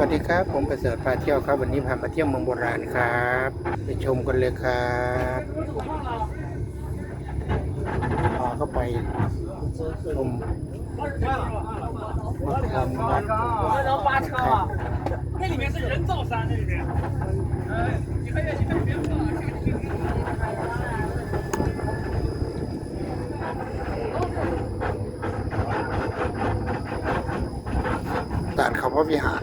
วัสดีครับ ผมประเสริฐพาเที่ยวครับ วันนี้พามาเที่ยวเมืองโบราณครับ ไปชมกันเลยครับพาเข้าไปชมวัดคำวัดครัดเขาพระวิหาร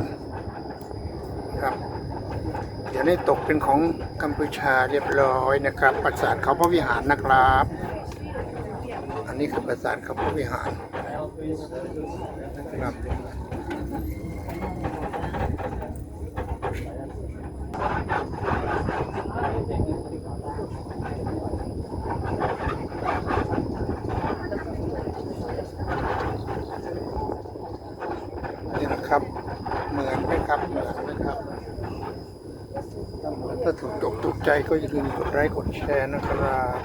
เดี๋ยวนี้ตกเป็นของกัมพูชาเรียบร้อยนะครับ ปราสาทเขาพระวิหารนะครับ อันนี้คือปราสาทเขาพระวิหารนะครับนี่นะครับ เหมือนไหมครับเหมือนไหมครับถ้าเหมือนถ้าถูกตกถูก ใจก็อย่าลืมกดไลค์กดแชร์นะครับ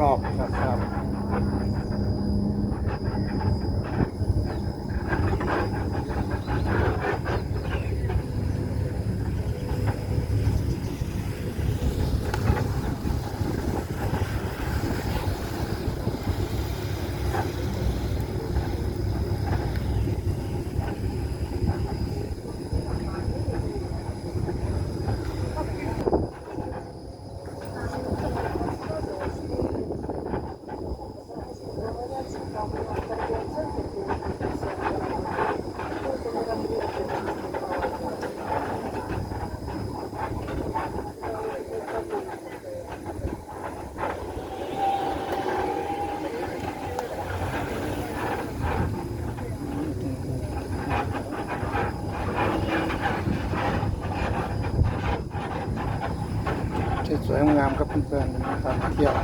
รอบๆนะครับ สวยงามครับเพื่อนๆตามเที่ยว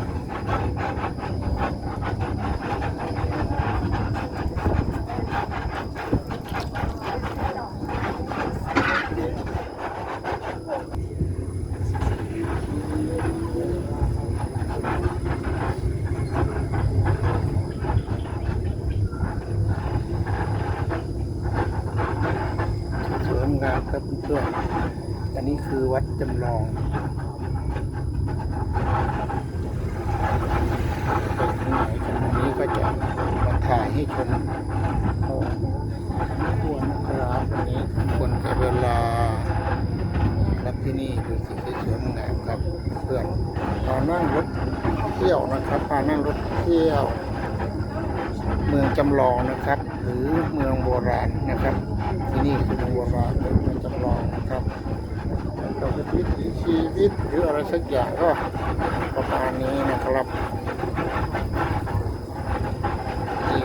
สวยงามครับเพื่อนๆอันนี้คือวัดจำลองไปที่ไหนกันวันนี้ก็จะมาถ่าย ให้ชมพอควรครับวันนี้ควรกับเวลารับที่นี่ดูสิสวยงามครับเพื่อนพานั่งรถเที่ยวนะครับพานั่งรถเที่ยว เมืองจำลองนะครับ หรือเมืองโบราณนะครับ ที่นี่คือเมืองโบราณหรือเมืองจำลองนะครับเราจะวิถีชีวิตหรืออะไรสักอย่างก็ประมาณนี้นะครับนี่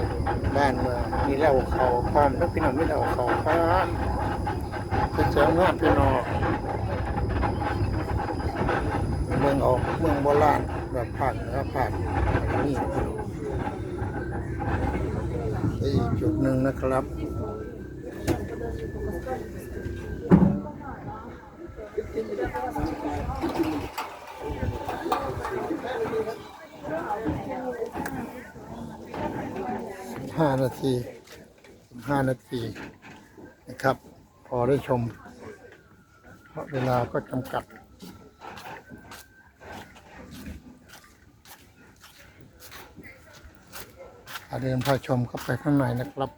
บ้านเมีเหล้าเขาพร้อมแล้วพี่น้องมีเหล้าเขาพร้อมเป็นเสียงงาพี่น้องเมืองออกเมืองโบราณแบบภาคเหนือภาคนี่อีกจุดหนึ่งนะครับห้านาที ห้านาทีนะครับ พอได้ชม เพราะเวลาก็จำกัด อาเดินพาชมเข้าไปข้างในนะครับ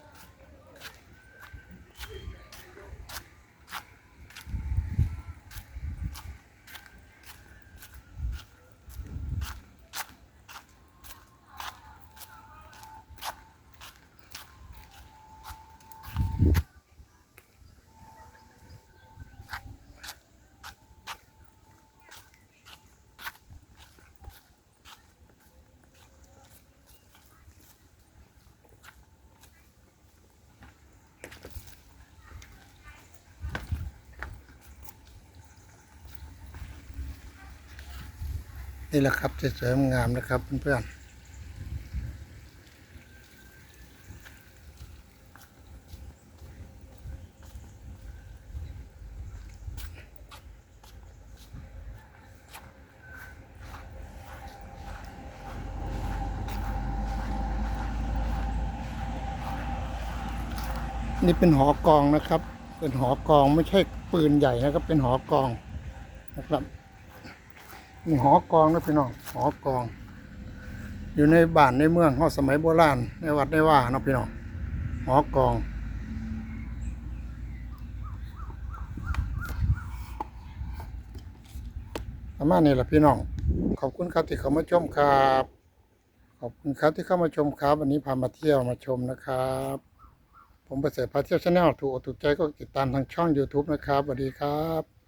นี่แหละครับสวยๆงามนะครับเพื่อนๆนี่เป็นหอกองนะครับ เป็นหอกองไม่ใช่ปืนใหญ่นะครับ เป็นหอกองนะครับ นี่หอกองนะพี่น้องหอกอง อยู่ในบ้านในเมืองเฮาสมัยโบราณในวัดในว่านะพี่น้องหอกองประมาณนี้แหละพี่น้อง ขอบคุณครับที่เข้ามาชมครับ ขอบคุณครับที่เข้ามาชมครับ วันนี้พามาเที่ยวมาชมนะครับ ผมประเสริฐพาเที่ยวชาแนลถูกอกถูกใจก็ติดตามทางช่อง YouTube นะครับสวัสดีครับ